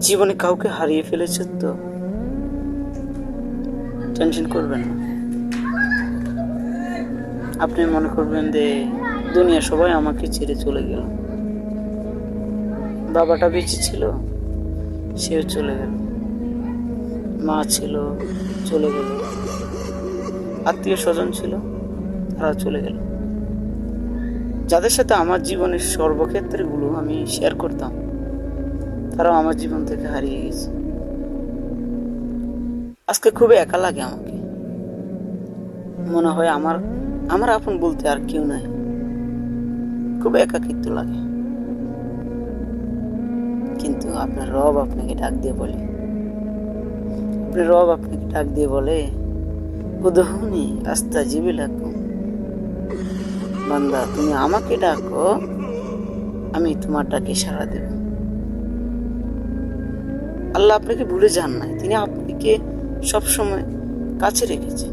জীবনে কাউকে হারিয়ে ফেলেছেন তো টেনশন করবেন না। আপনি মনে করবেন যে দুনিয়া সবাই আমাকে ছেড়ে চলে গেল। বাবাটা বেঁচে ছিল, সেও চলে গেল। মা ছিল, চলে গেল। আত্মীয় স্বজন ছিল, তারা চলে গেল। যাদের সাথে আমার জীবনের সর্বক্ষেত্রগুলো আমি শেয়ার করতাম। তারাও আমার জীবন থেকে হারিয়ে গেছে। আজকে খুবই একা লাগে আমাকে। মনে হয় আমার আমার আপন বলতে আর কেউ নাই। খুব একাকিত্ব লাগে। কিন্তু আপনার রব আপনাকে ডাক দিয়ে বলে। আপনার রব আপনাকে ডাক দিয়ে বলে উদহনি আস্তা জিবি লাগুম বান্দা, তুমি আমাকে ডাকো, আমি তোমার ডাকে সাড়া দেব। আল্লাহ আপনাকে ভুলে যান নাই। তিনি আপনাকে সবসময় কাছে রেখেছেন।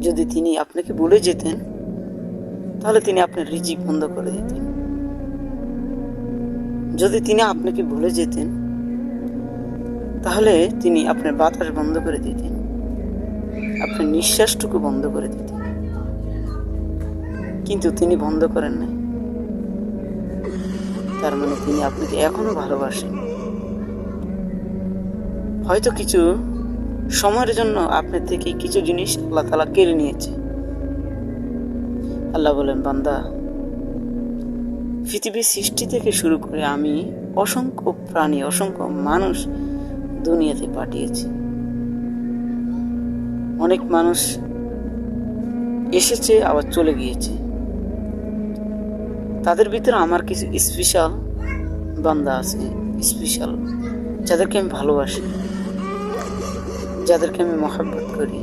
যদি তিনি আপনাকে ভুলে যেতেন, তাহলে তিনি আপনার রিজিক বন্ধ করে দিতেন। যদি তিনি আপনাকে ভুলে যেতেন, তাহলে তিনি আপনার বাতাস বন্ধ করে দিতেন। আপনার নিঃশ্বাসটুকু বন্ধ করে দিতেন। কিন্তু তিনি বন্ধ করেন নাই। তার মানে তিনি আপনাকে এখনও ভালোবাসেন হয়তো কিছু সময়ের জন্য আপনার থেকে কিছু জিনিস আল্লাহ তালা কেড়ে নিয়েছে। আল্লাহ বলেন, বান্দা, পৃথিবীর সৃষ্টি থেকে শুরু করে আমি অসংখ্য প্রাণী, অসংখ্য মানুষ দুনিয়াতে পাঠিয়েছি। অনেক মানুষ এসেছে, আবার চলে গিয়েছে। তাদের ভিতরে আমার কিছু স্পেশাল বান্দা আছে স্পেশাল যাদেরকে আমি ভালোবাসি। যাদেরকে আমি মহাব্বত করি।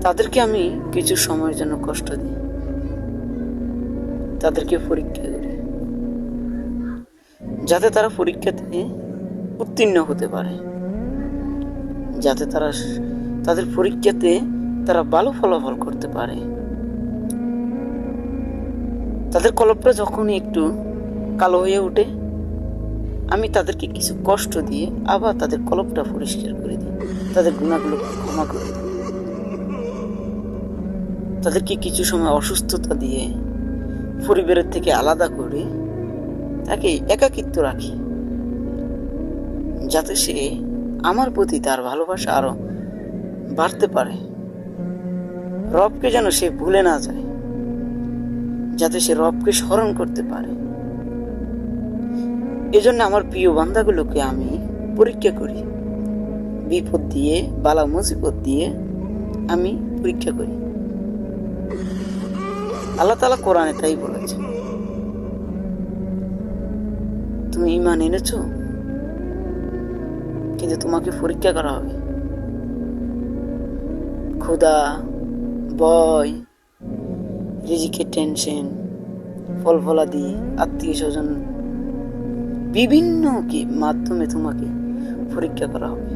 তাদেরকে আমি কিছু সময়ের জন্য কষ্ট দিই। তাদেরকে পরীক্ষা করি। যাতে তারা পরীক্ষাতে উত্তীর্ণ হতে পারে। যাতে তারা তাদের পরীক্ষাতে তারা ভালো ফলাফল করতে পারে। তাদের কলপটা যখনই একটু কালো হয়ে ওঠে আমি তাদেরকে কিছু কষ্ট দিয়ে আবার তাদের কলপটা পরিষ্কার করে দিই। তাদের গুণাগুলো ক্ষমা করে দিই। তাদেরকে কিছু সময় অসুস্থতা দিয়ে পরিবারের থেকে আলাদা করে তাকে একাকিত্ব রাখি, যাতে সে আমার প্রতি তার ভালোবাসা আরও বাড়তে পারে। রবকে যেন সে ভুলে না যায়, যাতে সে রবকে স্মরণ করতে পারে। এজন্য আমার প্রিয় বান্দাগুলোকে আমি পরীক্ষা করি। বিপদ দিয়ে, বালা মুসিবত দিয়ে আমি পরীক্ষা করি। আল্লাহ তালা কোরআনে তাই বলেছে তুমি ইমান এনেছ? কিন্তু তোমাকে পরীক্ষা করা হবে। ক্ষুধা, ভয়, রিজিকের টেনশন ফল ফলাদি আত্মীয় স্বজন বিভিন্ন কি মাধ্যমে তোমাকে পরীক্ষা করা হবে।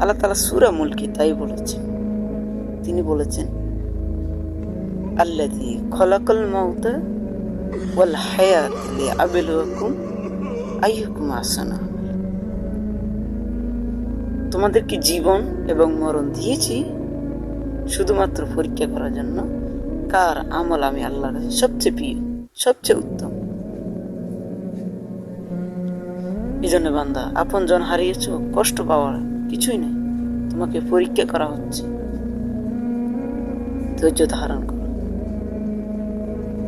আল্লাহ তালা সুরা মুলকি তাই বলেছেন। তিনি বলেছেন আল্লাদি খলাকল মাউতা ওয়াল হায়াত লিআবলুয়াকুম আইয়ুকুম আহসানু তোমাদেরকে জীবন এবং মরণ দিয়েছি শুধুমাত্র পরীক্ষা করার জন্য। কার আমল আমি আল্লাহর সবচেয়ে প্রিয়, সবচেয়ে উত্তম। এই জন্য বান্দা, আপন জন হারিয়েছ, কষ্ট পাওয়ার কিছুই নেই। তোমাকে পরীক্ষা করা হচ্ছে। ধৈর্য ধারণ করো।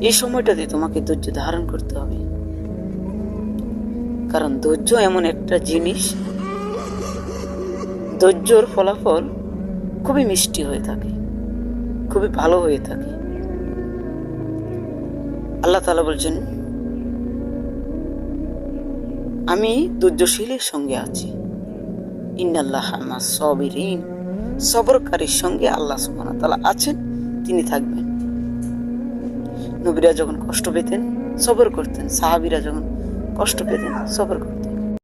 এই সময়টাতে তোমাকে ধৈর্য ধারণ করতে হবে। কারণ ধৈর্য এমন একটা জিনিস, ধৈর্যর ফলাফল খুবই মিষ্টি হয়ে থাকে, খুবই ভালো হয়ে থাকে। আল্লাহ তালা বলছেন আমি ধৈর্যশীলের সঙ্গে আছি। ইন্নাল্লাহ সবিরিন। সবরকারীর সঙ্গে আল্লাহ সুবহানাহু তালা আছেন, তিনি থাকবেন। নবীরা যখন কষ্ট পেতেন, সবর করতেন। সাহাবিরা যখন কষ্ট পেতেন, সবর করতেন।